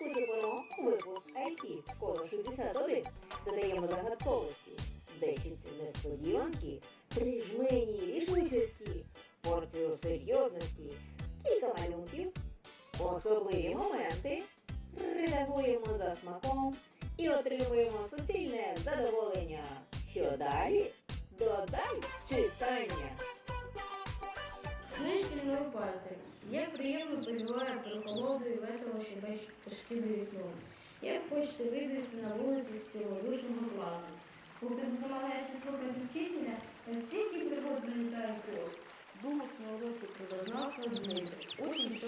Досліджуємо випуск IT школа 61. Додаємо загадковості, 10 несподіванки, три жмені рішучості, порцію серйозності, кілька малюнків, особливі моменти, редагуємо за смаком і отримуємо суцільне задоволення. Прохолодою і весело щебечуть пташки за вікном. Як хочеться вийти на вулицю з цілодушного класу. Поки допомагаєш слухати вчителя, настільки пригод прилітає повз. Думав на уроці природознавства Дмитрик, учень 6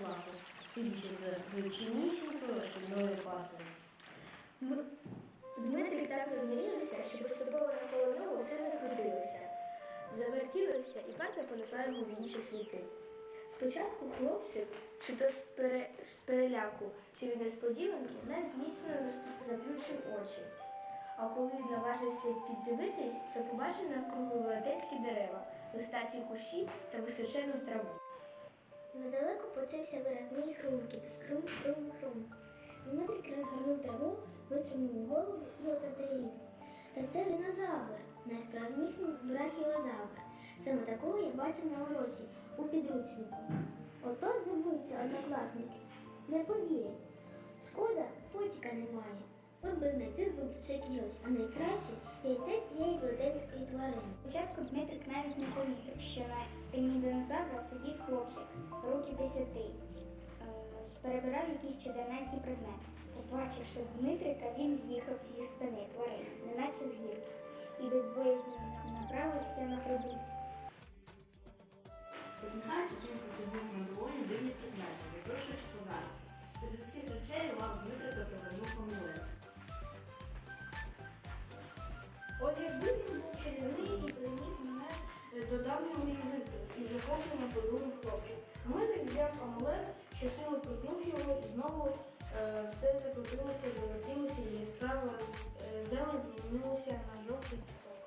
класу, сидячи за звичайнісінькою шкільною партою. Дмитрик так розмріявся, що поступово навколо нього все закрутилося. Завертілося, і парта понесла його в інші світи. Спочатку хлопчик, чи то з, пере... з переляку, чи від несподіванки, навіть міцно заплющив очі. А коли наважився піддивитись, то побачив навкруги велетенські дерева, листачі кущі та височену траву. Недалеко почувся виразний хрумкіт. Хрум-хрум-хрум. Дмитрик розгорнув траву, виструнув голову і отатерів. Та це динозавр, найсправжніший брахіозавр. Саме такого я бачив на уроці у підручнику. Ото здивуються однокласники. Не повірять. Шкода, фотіка немає. От би знайти зуб чи к'ють, а найкраще яйце цієї велетенської тварини. Спочатку Дмитрик навіть не помітив, що на спині динозавра сидів хлопчик, років десяти. Е, Перебирав якісь чудернацькі предмети. Побачивши Дмитрика, він з'їхав зі спини тварини, неначе з гірки, і безбоязно до давнього і захоплено подумав хлопчик. Дмитрик взяв амулет, що силу крутнув його, і знову е, все закрутилося, завертілося, і яскрава е, зелень змінилося на жовтий пісок.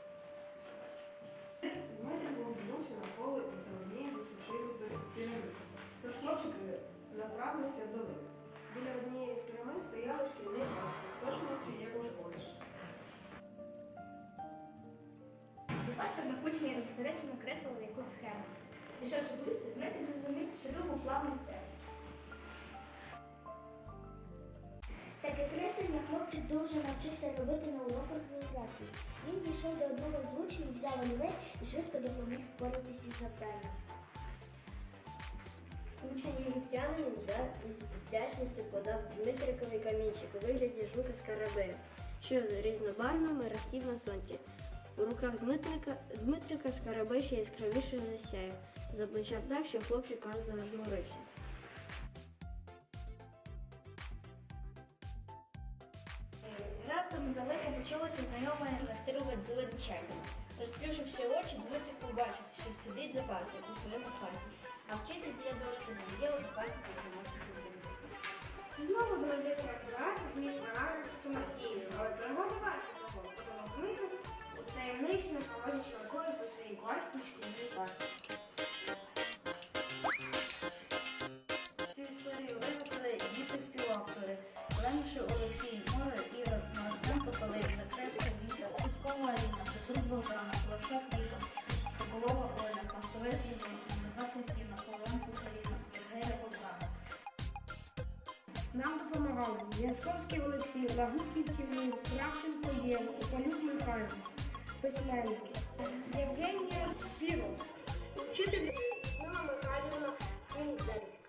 Дмитрик обернувся навколо і до однієї височої піраміди. Тож хлопчик направився до них. Біля однієї з пірамид стояли шкільні точності як у школі. Кучні обсередчено креслили якусь схему. Пішовши ближче, Дмитрик зрозумів, що дух уклав мистецтво. Таке креслення хлопчик дуже навчився робити на уроках географії. Він дійшов до одного з учнів, взяв олівець і швидко допоміг впоратися з завданням. Учень єгиптянин за- з вдячністю подав Дмитрикові камінчик у вигляді жука скарабею, що різнобарвно мерехтів на сонці. У руках Дмитрика, Дмитрика скарабей ще яскравіше засяяв, заблищав так, що хлопчик аж зажмурився. Раптом залихо почулося знайоме настріле дзеленчання. Розплющивши очі, Дмитрик побачив, що сидить за партою у своєму класі, а вчитель біля дошки надіяв однокласника займатися з Знову доведеться розбирати зміст програми Нам допомагали Ясковський Олексій, Лагутів Тівні, Кравченко Єва, Полюк Михайло, письменники, Євгенія Піро, вчитель Михайлівна Кінзельська.